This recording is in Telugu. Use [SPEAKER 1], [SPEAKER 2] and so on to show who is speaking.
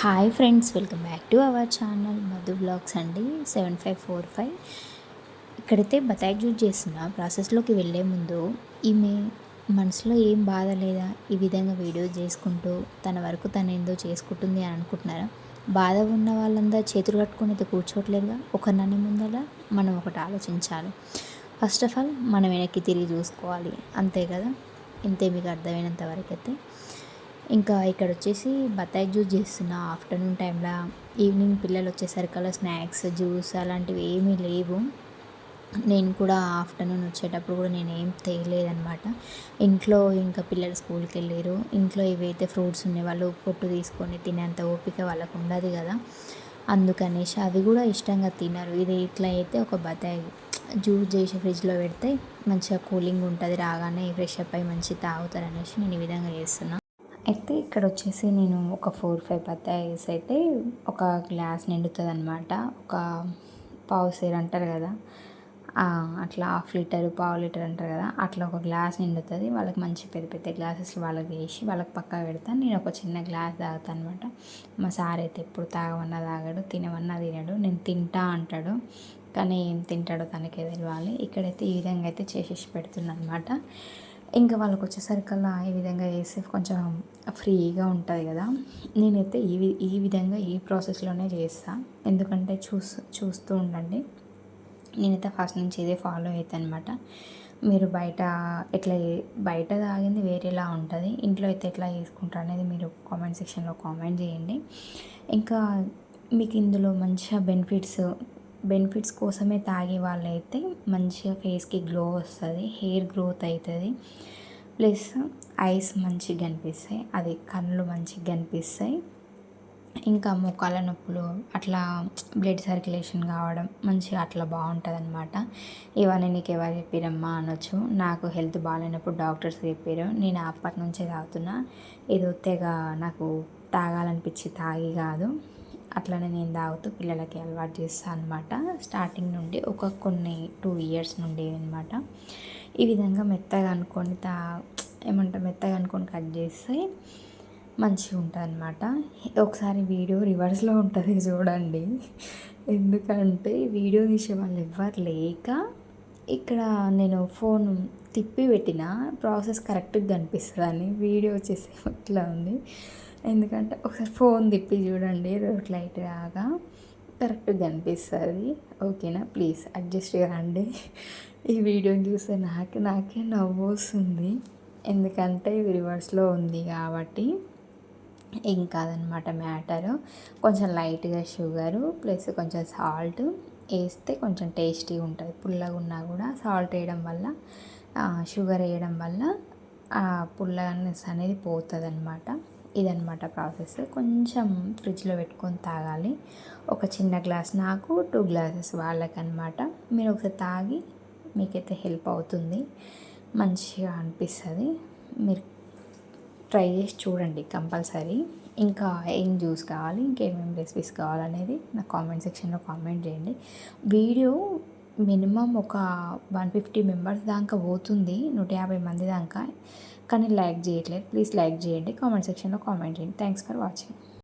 [SPEAKER 1] Hi friends welcome back to our channel Madhu blogs అండి సెవెన్ ఫైవ్ ఫోర్ ఫైవ్ ఇక్కడైతే బతాయి జ్యూస్ చేస్తున్న ప్రాసెస్లోకి వెళ్ళే ముందు ఈమె మనసులో ఏం బాధ లేదా ఈ విధంగా వీడియో చేసుకుంటూ తన వరకు తను ఏందో చేసుకుంటుంది అని అనుకుంటున్నారా? బాధ ఉన్న వాళ్ళందరూ చేతులు కట్టుకుని అయితే కూర్చోట్లేదుగా ఒకరినని ముందర మనం ఒకటి ఆలోచించాలి. ఫస్ట్ ఆఫ్ ఆల్ మనం వెనక్కి తిరిగి చూసుకోవాలి. అంతే కదా? ఇంతే మీకు అర్థమైనంత వరకు అయితే ఇంకా ఇక్కడ వచ్చేసి బత్తాయి జ్యూస్ చేస్తున్నా. ఆఫ్టర్నూన్ టైంలో ఈవినింగ్ పిల్లలు వచ్చేసరికల్లా స్నాక్స్ జ్యూస్ అలాంటివి ఏమీ లేవు. నేను కూడా ఆఫ్టర్నూన్ వచ్చేటప్పుడు కూడా నేను ఏం తేయలేదనమాట ఇంట్లో ఇంకా పిల్లలు స్కూల్కి వెళ్ళారు ఇంట్లో ఇవైతే ఫ్రూట్స్ ఉన్నాయి వాళ్ళు పొట్టు తీసుకొని తినేంత ఓపిక వాళ్ళకు ఉండదు కదా. అందుకనేసి అవి కూడా ఇష్టంగా తినరు. ఇది ఇట్లా అయితే ఒక బత్తాయి జ్యూస్ చేసి ఫ్రిడ్జ్లో పెడితే మంచిగా కూలింగ్ ఉంటుంది. రాగానే ఫ్రెష్ అప్ అయ్యి మంచి తాగుతారు అనేసి నేను ఈ విధంగా చేస్తున్నాను అయితే ఇక్కడ వచ్చేసి నేను ఒక ఫోర్ ఫైవ్ బత్తాయిస్ అయితే ఒక గ్లాస్ నిండుతుంది అనమాట ఒక పావు సేర్ అంటారు కదా. అట్లా హాఫ్ లీటర్ పావు లీటర్ అంటారు కదా. అట్లా ఒక గ్లాస్ నిండుతుంది. వాళ్ళకి మంచి పెద్ద పెద్ద గ్లాసెస్ వాళ్ళకి వేసి వాళ్ళకి పక్క పెడతాను నేను ఒక చిన్న గ్లాస్ తాగుతాను అనమాట మా సార్ అయితే ఎప్పుడు తాగమన్నా తాగాడు తినమన్నా తినడు. నేను తింటా అంటాడు. కానీ ఏం తింటాడో తనకే తెలియాలి ఇక్కడైతే ఈ విధంగా అయితే చేసేసి పెడుతున్నాను అనమాట ఇంకా వాళ్ళకి వచ్చేసరికల్లా ఈ విధంగా వేసి కొంచెం ఫ్రీగా ఉంటుంది కదా. నేనైతే ఈ ఈ విధంగా ఈ ప్రాసెస్లోనే చేస్తాను ఎందుకంటే చూస్ చూస్తూ ఉండండి. నేనైతే ఫస్ట్ నుంచి ఇదే ఫాలో అవుతాను అనమాట మీరు బయట ఎట్లా బయట తాగింది వేరేలా ఉంటుంది. ఇంట్లో అయితే ఎట్లా చేసుకుంటారు అనేది మీరు కామెంట్ సెక్షన్లో కామెంట్ చేయండి. ఇంకా మీకు ఇందులో మంచిగా బెనిఫిట్స్ బెనిఫిట్స్ కోసమే తాగే వాళ్ళైతే మంచిగా ఫేస్కి గ్లో వస్తుంది హెయిర్ గ్రోత్ అవుతుంది ప్లస్ ఐస్ మంచిగా కనిపిస్తాయి అది కళ్ళు మంచిగా కనిపిస్తాయి. ఇంకా మోకాల నొప్పులు అట్లా బ్లడ్ సర్క్యులేషన్ కావడం మంచిగా అట్లా బాగుంటుంది అనమాట ఇవన్నీ నీకు ఎవరు చెప్పారమ్మా అనొచ్చు. నాకు హెల్త్ బాగాలేనప్పుడు డాక్టర్స్ చెప్పారు నేను అప్పటి నుంచే తాగుతున్నా. ఇది వస్తేగా నాకు తాగాలనిపించి తాగి కాదు. అట్లనే నేను తాగుతూ పిల్లలకి అలవాటు చేస్తాను అనమాట స్టార్టింగ్ నుండి ఒక కొన్ని టూ ఇయర్స్ నుండి అనమాట ఈ విధంగా మెత్తగా అనుకొని తా ఏమంటారు మెత్తగా అనుకొని కట్ చేస్తే మంచిగా ఉంటుంది అనమాట ఒకసారి వీడియో రివర్స్లో ఉంటుంది చూడండి. ఎందుకంటే వీడియో తీసే వాళ్ళు ఎవ్వరు లేక ఇక్కడ నేను ఫోన్ తిప్పి పెట్టిన ప్రాసెస్ కరెక్ట్గా కనిపిస్తుంది అని వీడియో వచ్చేసి ఇట్లా ఉంది. ఎందుకంటే ఒకసారి ఫోన్ తిప్పి చూడండి రోడ్ లైట్ రాగా కరెక్ట్గా కనిపిస్తుంది. ఓకేనా? ప్లీజ్ అడ్జస్ట్ కాండి ఈ వీడియోని చూస్తే నాకు నాకే నవ్వు వస్తుంది. ఎందుకంటే ఇది రివర్స్లో ఉంది కాబట్టి ఏం కాదనమాట మ్యాటరు కొంచెం లైట్గా షుగరు ప్లస్ కొంచెం సాల్ట్ వేస్తే కొంచెం టేస్టీ ఉంటుంది. పుల్లగా ఉన్నా కూడా సాల్ట్ వేయడం వల్ల షుగర్ వేయడం వల్ల పుల్లనెస్ అనేది పోతుంది అనమాట ఇదనమాట ప్రాసెస్. కొంచెం ఫ్రిడ్జ్లో పెట్టుకొని తాగాలి. ఒక చిన్న గ్లాస్ నాకు టూ గ్లాసెస్ వాళ్ళకనమాట మీరు ఒకసారి తాగి మీకైతే హెల్ప్ అవుతుంది. మంచిగా అనిపిస్తుంది. మీరు ట్రై చేసి చూడండి కంపల్సరీ. ఇంకా ఏం జ్యూస్ కావాలి ఇంకేమేమి రెసిపీస్ కావాలనేది నా కామెంట్ సెక్షన్లో కామెంట్ చేయండి. వీడియో మినిమం ఒక వన్ ఫిఫ్టీ మెంబర్స్ దాకా పోతుంది నూట యాభై మంది దాకా. కానీ లైక్ చేయట్లేదు. ప్లీజ్ లైక్ చేయండి. కామెంట్ సెక్షన్లో కామెంట్ చేయండి. Thanks for watching.